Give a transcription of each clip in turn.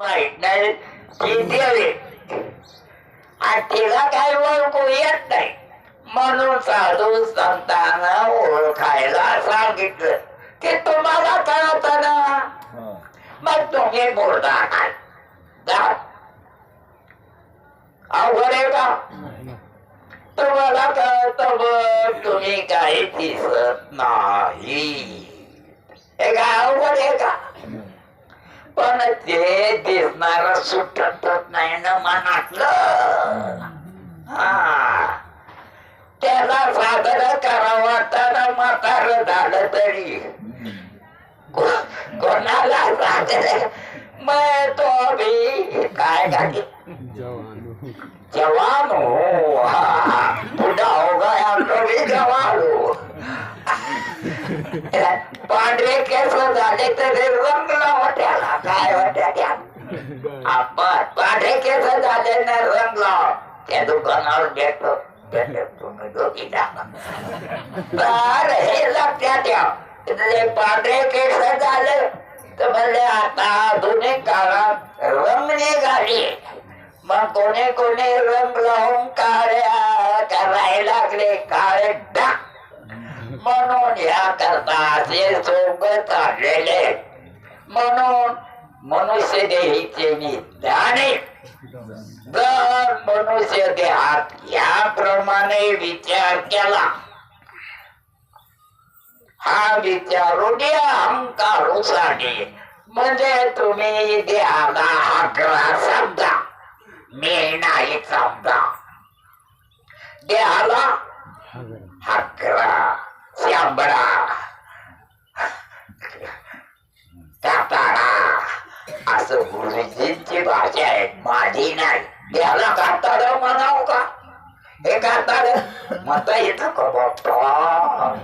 माहीत नाही. ती आणि तिला काही ओळखू येत नाही. म्हणून साधू संतांना ओळखायला सांगितलं. की तुम्हाला कळत ना? मग तुम्ही बोलता काय. अवघड आहे का? तुम्हाला कळत मग तुम्ही काही दिसत नाही. हे काय अवघड आहे का? पण ते दिसणार सुटतच नाही ना मनातलं. हा. त्याला सादर करावं तर म्हातार झालं तरी. को- कोणाला सादर? मग तो भी काय गाडी जवान. हो हो गया तो भी जवान हो पांढरे केस झाले तरी रंगला वाट्याला काय वाट्या आपण पांढरे केस झाले ना रंगला. त्या दुकानावर भेटतो भेटतो तुम्ही दोघी टाका तर हे लक्षात ठेव. तिथले पांढरे केस झाले तर म्हणले आता आधुनिक काळात रंग निघाली. मग कोणी कोणी रंग लावून काळ्या करायला लागले. काळे डाग म्हणून या करता जे सोबत आलेले. म्हणून मनुष्य देहीचे निदाने जर मनुष्य देहात याप्रमाणे विचार केला हा विचारून अहंकारूसाठी. म्हणजे तुम्ही देहाला हाकला समजा मी नाही समजा देहाला हाकरा शांबडा काताळा असं गुरुजींची भाषा आहे. माझी नाही. त्याला काताळ म्हणाव का? हे काताळ म्हणता येत का बाप्पा?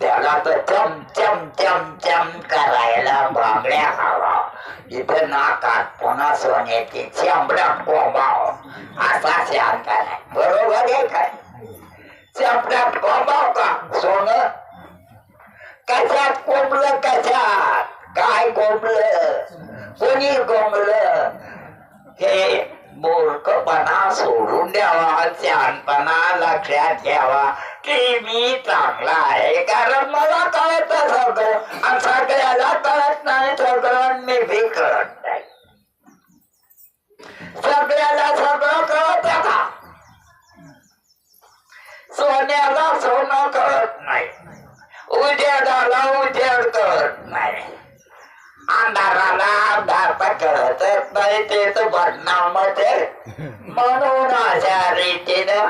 त्याला तर चम चम चम चम करायला बांगड्या हवा. इथे नाकात पुन्हा सोन्याची चांबडा कोंबाव. असा शांत आहे बरोबर आहे काय? चांबड्यात कोंबाव का सोनं कशात कोंबलं कशात? काय कोंबलं? कोणी कोंबलं? हे मूर्खपणा सोडून द्यावा शहाणपणा लक्षात घ्यावा की मी चांगला आहे. कारण मला कळत सगळं आणि सगळ्याला कळत नाही सगळं मी बी कळत नाही. सगळ्याला सगळं कळत का सोन्याला सोनं कळत नाही नऊ ठेवतो कळत नाही. अंधाराला अंधार पकडत नाही ते तर बदनामच म्हणून अशा रीतीनं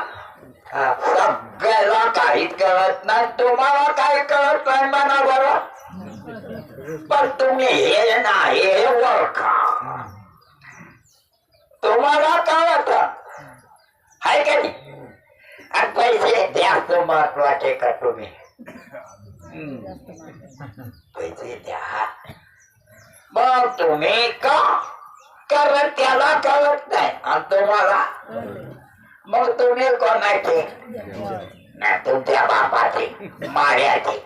सगळ्याला काहीच कळत नाही. तुम्हाला काही कळत नाही म्हणा बरं पण तुम्ही हे नाही हे ओळखा. तुम्हाला कळत. आहे का नाही? आणि पैसे जास्त महत्त्वाचे का तुम्ही? पैसे द्या मग तुम्ही का कारण त्याला कळत नाही आणि तुम्हाला मग तुम्ही कोणाचे नाही तुमच्या बापाचे माळ्याचे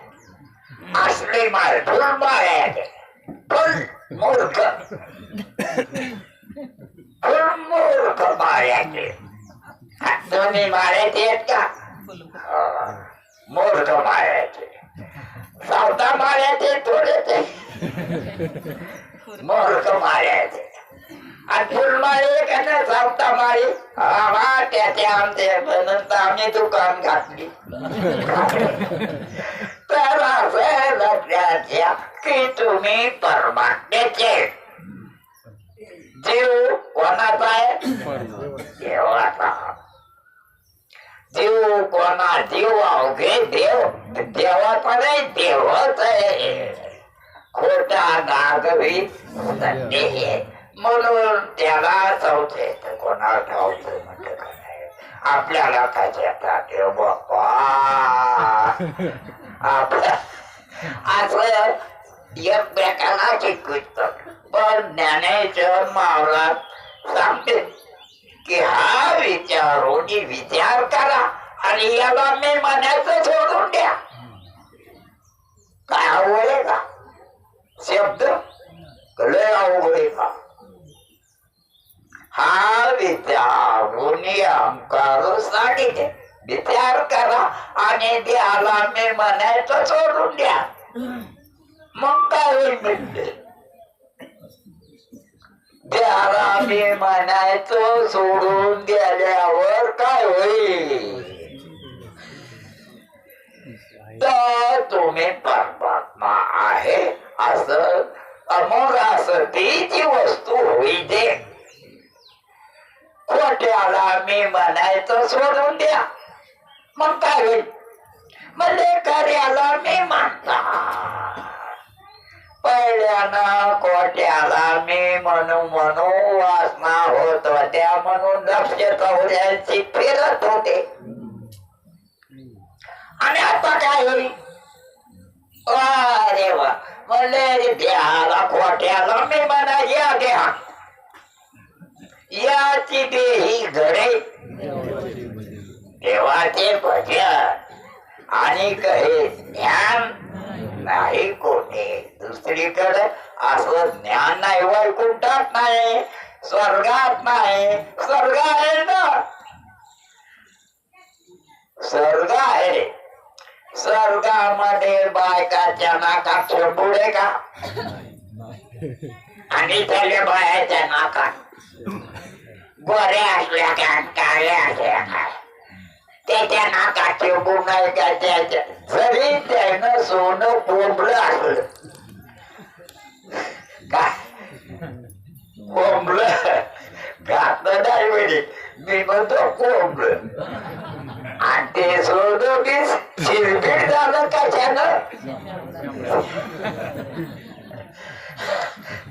असले मार फुल माळ्याचे फुल मूर्ख फुल मूर्ख माळ्याचे तुम्ही माळ्याचे आहेत का मूर्ख माळ्याचे सावता माळ्याचे थोडेसे मूर्ख माळ्याचे आणि फुलमाळी का ना सावता माळी हा म्हणून तर आम्ही दुकान घातली. तर असं लक्षात घ्या की तुम्ही परमात्म्याचे. जीव कोणाचा आहे? देवाचा. जीव कोणा जीव अवघे देव देवाचा नाही देवच आहे. खोटा नागवी म्हणून त्याला चौथे कोणाला ठावतं म्हणत आपल्याला काय देव बाप्पा. आपल्या असं एकमेकाला शिकवित पण ज्ञानेश्वर महाराज सांगते की हा विचारून विचार का आणि याला मी म्हणायचं सोडून द्या. काय आवड आहे का? शब्द? लय अवघड आहे का? हा विचार अंकार सांगितले. विचार करा आणि द्याला मी म्हणायचं सोडून द्या. मग काय होईल म्हणजे? द्याला मी म्हणायचं सोडून गेल्यावर काय होईल? तर तुम्ही परमात्मा आहे असं अमोघ असं तीची वस्तू होई दे. खोट्याला मी म्हणायचं सोडून द्या. मग काय होईल? म्हणजे कार्याला मी मानता पहिल्यानं कोट्याला मी म्हणू म्हणू वासना होत होत्या म्हणून लक्ष चौऱ्यांशी फिरत होते. आणि आता काय होईल? अरे वा म्हणले द्याला खोट्याला मी म्हणा या देहा याची देही घडे. देवाचे भजन आणि कहे ज्ञान नाही कोठे. दुसरीकडे असं ज्ञान नाही वैकुंठात नाही स्वर्गात नाही स्वर्ग आहे ना. स्वर्ग आहे. स्वर्गामध्ये बायकाच्या नाकात पुढे का? आणि त्याल्या बायाच्या नाकात. गोऱ्या असल्या काय काळ्या असल्या काय त्याच्या नाकात गुण नाही का? त्याच्या जरी त्यानं सोनं कोंबलं असलं. काय कोंबलं. घातलं नाही म्हणजे मी म्हणतो कोंबलं. आणि ते सोनं बी शिरबीड झालं कशानं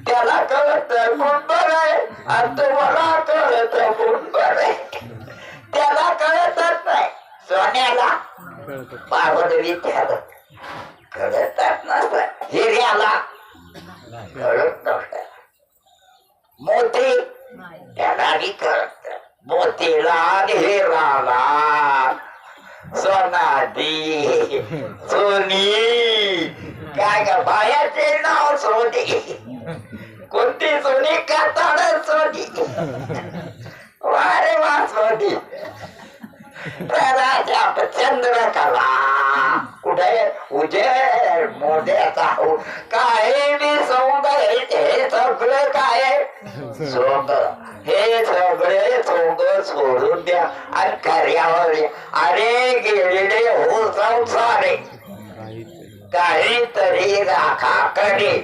त्याला कळत गुण आहे आणि तुम्हाला कळत गुण आहे. त्याला कळतच नाही. सोन्याला पावड त्याला कळतच नसत. हिऱ्याला कळत नसत मोती त्याला बी कळत. मोतीला आणि हिराला सोनादी सोनी. काय का बायाचे नाव सोनी. कोणती सोनी? काताड सोनी. वारे वा सोनी. राजा चंद्रकला कुठे उजेड मोद्याचा हो काय मी सौंदर हे सगळं काय? सोंग हे सगळे सोंग सोडून द्या. आणि कार्यावर अरे गेलेले हो संसारे. काहीतरी राखा कडे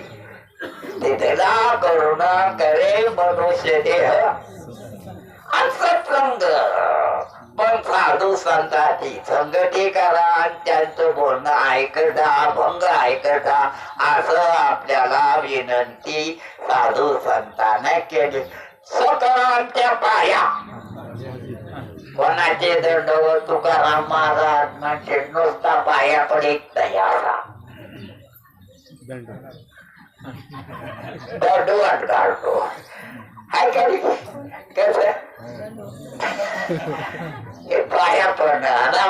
तिथला करुणा करे मनुष्य देह. आणि सत्संग. पण साधू संतांची संगती करा आणि त्यांचं बोलणं ऐकता भंग ऐकता असं आपल्याला विनंती साधू संतांना केली. सकळांच्या पाया. कोणाचे दंडवर तुकाराम महाराज म्हणजे नुसता पाया पडीत तयारा दंडवट घालतो हाय? कसं? पाया पडणं ना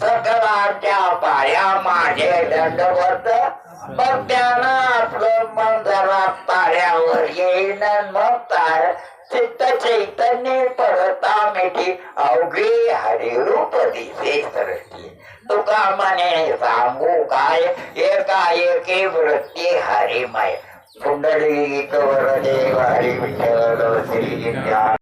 सकळाच्या पाया माझे दंडवत मग त्यानं आपलं मन जरा ताऱ्यावर येईन मग तार चित्त चैतन्य पडता मिठी अवघी हरिरूप दिसे सृष्टी तुका म्हणे सांगू काय एकाएकी वृत्ती हरिमय पुंडलिक वरदेव हरी विठ्ठल श्री